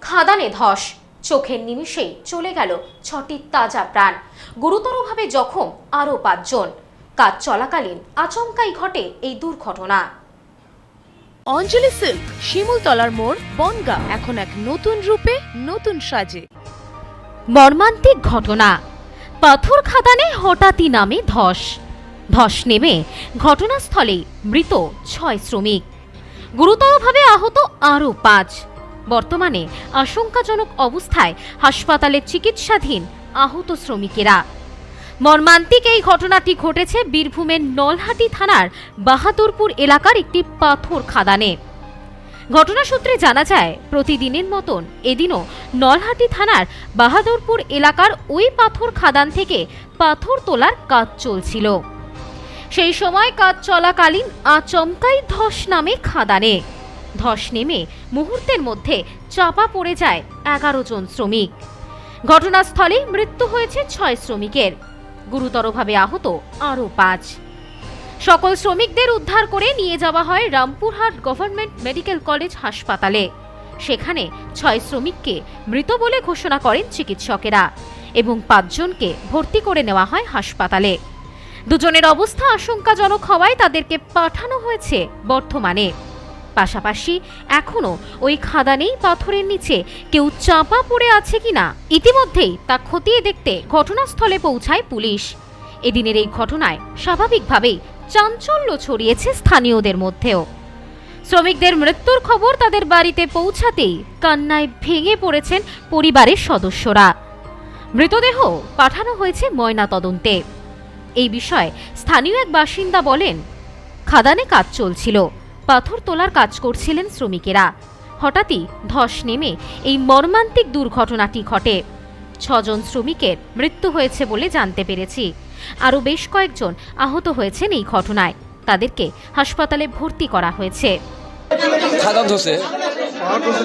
খাদানে ধস। চোখের নিমিষেই চলে গেল ছটি তাজা প্রাণ। গুরুতরভাবে জখম আরও পাঁচজন। কাজ চলাকালীন আচমকাই ঘটে এই দুর্ঘটনা। অঞ্জলি সিল্ক শিমুলতলার মোড় বনগা। এখন এক নতুন রূপে নতুন সাজে। মর্মান্তিক ঘটনা। পাথর খাদানে হঠাৎই নামে ধস। ধস নেমে ঘটনাস্থলে মৃত ছয় শ্রমিক। গুরুতরভাবে আহত আরও পাঁচ। বর্তমানে আশঙ্কাজনক অবস্থায় হাসপাতালে চিকিৎসাধীন আহত শ্রমিকেরা। মর্মান্তিক এই ঘটনাটি ঘটেছে বীরভূমের নলহাটি থানার বাহাদুরপুর এলাকার একটি পাথর খাদানে। ঘটনা সূত্রে জানা যায়, প্রতিদিনের মতন এদিনও নলহাটি থানার বাহাদুরপুর এলাকার ওই পাথর খাদান থেকে পাথর তোলার কাজ চলছিল। সেই সময় কাজ চলাকালীন আচমকাই ধস নামে খাদানে। ধস নেমে মুহূর্তের মধ্যে চাপা পড়ে যায় এগারো জন শ্রমিক। ঘটনাস্থলে মৃত্যু হয়েছে ছয় শ্রমিকের। গুরুতরভাবে আহত আরও পাঁচ। সকল শ্রমিকদের উদ্ধার করে নিয়ে যাওয়া হয় রামপুরহাট গভর্নমেন্ট মেডিকেল কলেজ হাসপাতালে। সেখানে ছয় শ্রমিককে মৃত বলে ঘোষণা করেন চিকিৎসকেরা এবং পাঁচজনকে ভর্তি করে নেওয়া হয় হাসপাতালে। দুজনের অবস্থা আশঙ্কাজনক হওয়ায় তাদেরকে পাঠানো হয়েছে বর্ধমানে। পাশাপাশি এখনও ওই খাদানেই পাথরের নিচে। কেউ চাপা পড়ে আছে কিনা? ইতিমধ্যেই তা খতিয়ে দেখতে ঘটনাস্থলে পৌঁছায় পুলিশ। এদিনের এই ঘটনায় স্বাভাবিকভাবেই চাঞ্চল্য ছড়িয়েছে স্থানীয়দের মধ্যেও। শ্রমিকদের মৃত্যুর খবর তাদের বাড়িতে পৌঁছাতেই কান্নায় ভেঙে পড়েছেন পরিবারের সদস্যরা। মৃতদেহ পাঠানো হয়েছে ময়না তদন্তে এই বিষয়ে স্থানীয় এক বাসিন্দা বলেন, খাদানে কাজ চলছিল। পাথর তোলার কাজ করছিলেন শ্রমিকেরা। হঠাৎই ধস নেমে এই মর্মান্তিক দুর্ঘটনাটি ঘটে। ছজন শ্রমিকের মৃত্যু হয়েছে বলে জানতে পেরেছি। আরও বেশ কয়েকজন আহত হয়েছেন এই ঘটনায়। তাদেরকে হাসপাতালে ভর্তি করা হয়েছে। খাদান ধসে।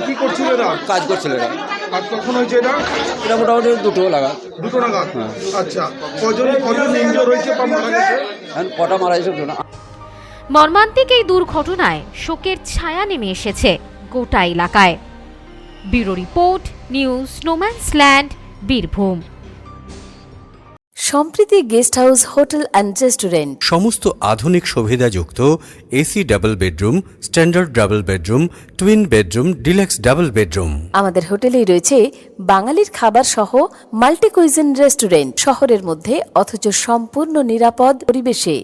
কি করছিল এরা? কাজ করছিল এরা। আর কখন হয়েছে এটা? এটা মোটামুটি দুটো লাগা দুটো নাগাদ? আচ্ছা। কজন কজন ইঞ্জোর হয়েছে বা মারা গেছে? কটা মারা মর্মান্তিক এই দুর্ঘটনায় শোকের ছায়া নেমে এসেছে গোটা এলাকায়। Bureau report news snowman's land Birbhum. Sampriti guest house hotel and restaurant. সমস্ত আধুনিক সুবিধাযুক্ত AC double bedroom standard double bedroom twin bedroom deluxe double bedroom. আমাদের হোটেলেই রয়েছে বাঙালির খাবার সহ মাল্টি কুইজিন রেস্টুরেন্ট শহরের মধ্যে অথচ সম্পূর্ণ নিরাপদ পরিবেশে।